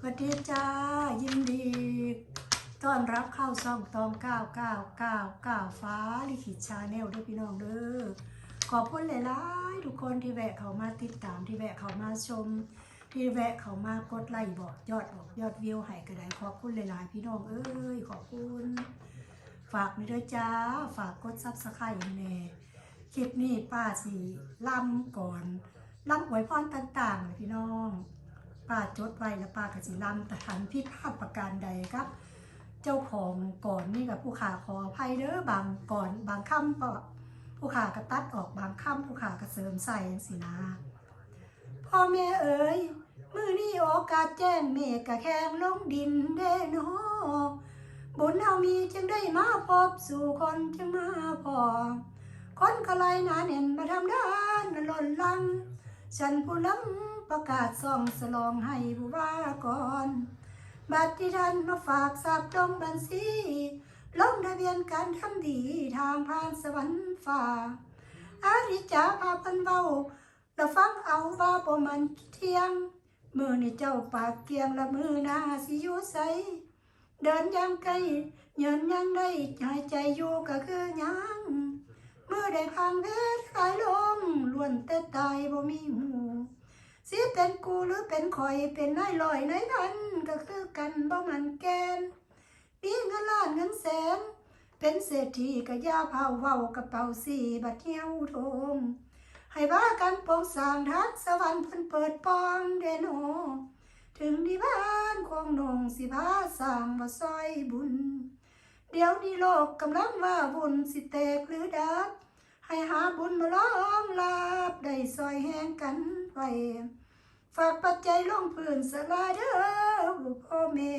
สวัสดีจ้า ยินดีต้อนรับเข้าซ่องตอง9 9 9 9ฟ้าลิขิตชาแนลด้วยพี่น้องเด้อขอบคุณหลายๆทุกคนที่แวะเข้ามาติดตามที่แวะเข้ามาชม ที่แวะเข้ามากดไลค์บอกยอดบอกยอดวิวให้ก็ได้ขอบคุณหลายๆ พี่น้องเอ้ยขอบคุณฝากนี่ด้วยจ้า ฝากกดซับสไครต์แน่คลิปนี้ป้าสีล่ำก่อนล่ำอวยพรต่างๆเลยพี่น้อง ป้าจดไว้แล้วป้าก็สิลำแต่ทันพิดพลาดประการใดครับ เจ้าของก่อนนี่กับผู้ขาขออภัยเด้อบางก่อนบางค่ำก็ผู้ขาก็ตัดออกบางค่ำผู้ขาก็เสริมใส่สินะพ่อแม่เอ๋ยมือนี้โอกาสแจ้งเมฆกะแข้งลงดินเด้นอบุญเฮามีจึงได้มาพบสู่คนจึงมาพอคนก็ไลหนาเน่นมาทำด้านหล่นลัง ฉันผู้ล้ำ ประกาศส่องสลองให้ผู้ว่าก่อน บัตรที่ท่านมาฝากสับลงบัญชีลงทะเบียนการทำดีทางผ่านสวรรค์ฟ้าอาริจาพาเพันเบาและฟังเอาว่าบ่มันเที่ยง มือในเจ้าปากเกียงและมือหนาสิยู่ใส เดินยังไกลเยินยังได้หายใจอยู่ก็คือยังเมื่อได้พังเพชรขายลงล้วนแต่ตายบ่มีหู สิเป็นกูหรือเป็นข่อยเป็นนายลอยนายพันก็คือกันบ่มันแกนมีเงินล้านเงินแสน เป็นเศรษฐีก็ย่าเผาเว้ากระเป๋าสีบัดเที่ยวโทงให้ว่ากันโปองสร้างทักสวรรค์เพิ่นเปิดปองเดนโนถึงที่บ้านของนงสิพาสร้างมาซอยบุญ เดี๋ยวนี้โลกกำลังว่าบุญสิแตกหรือดับ ให้หาบุญมาล้อมลาบได้ซอยแห้งกันไว้ฝากปัจจัยลงพื้นสลายเด้อพ่อแม่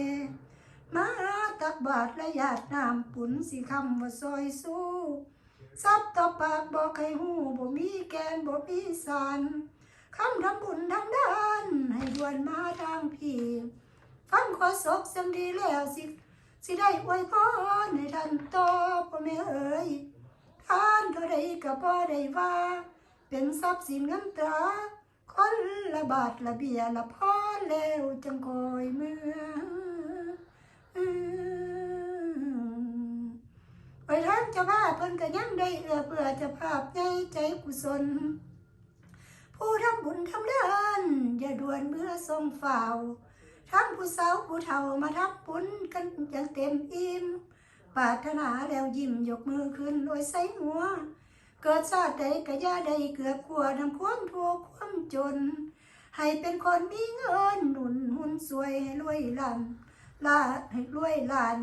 มาตักบาทและหยาดน้ำปุ่นสิคำว่าซอยสู้ซับต่อปากบอกให้หูบ่มีแกนบ่มีสารคำทำบุญทำด้านให้ดวนมาทางพี่ฟังขอศกสียงดีแล้วสิ สิได้อวยพรให้ท่านตอพ่อแม่เอ๋ย ท่านเท่าใดก็บ่ได้ว่า เป็นทรัพย์สินเงินตราคนละบาทละเบียละพอแล้วจังคอยเมื่อไปทางจ้าภาพเพิ่นก็ยังได้เอื้อเพื่อจะภาพใจใจกุศล ผู้ทำบุญทำเลินอย่าด่วนเมื่อทรงฝ่าวทั้งผู้สาวผู้เฒ่ามาทับบุญกันอย่างเต็มอิ่ม ปารถนาแล้วยิ้มยกมือขึ้นโดยใส่หัว เกิดชาติใดก็ย่าได้เกือบกลัวทำความทุกข์ความจน ให้เป็นคนมีเงินหนุนหุ่นสวยให้รวยลันลาให้รวยลาน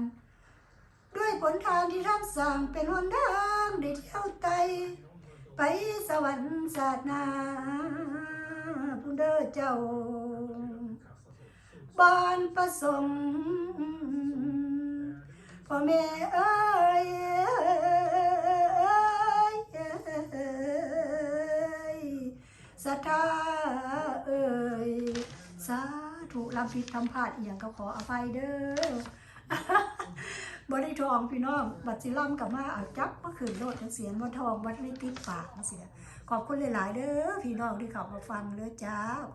ด้วยผลทานที่ทำสร้างเป็นหนทางได้เที่ยวไต ไปสวรรค์ศาสนาผู้เด้อเจ้าบ้านประสงค์ พ่อแม่เอ้ยศรัทธาเอ้ยสาธุรับผิดทำพลาดอหย่างก็ขออภัยเด้อบ่ได้ทองพี่น้อง บัตรสิล่ำกับมาเอาจับเมื่อคืนโลดจังเสียนว่าทองวัดไม่ติดปากจังเสียขอบคุณหลาย ๆ เด้อพี่น้องที่เข้ามาฟังเลยจ้า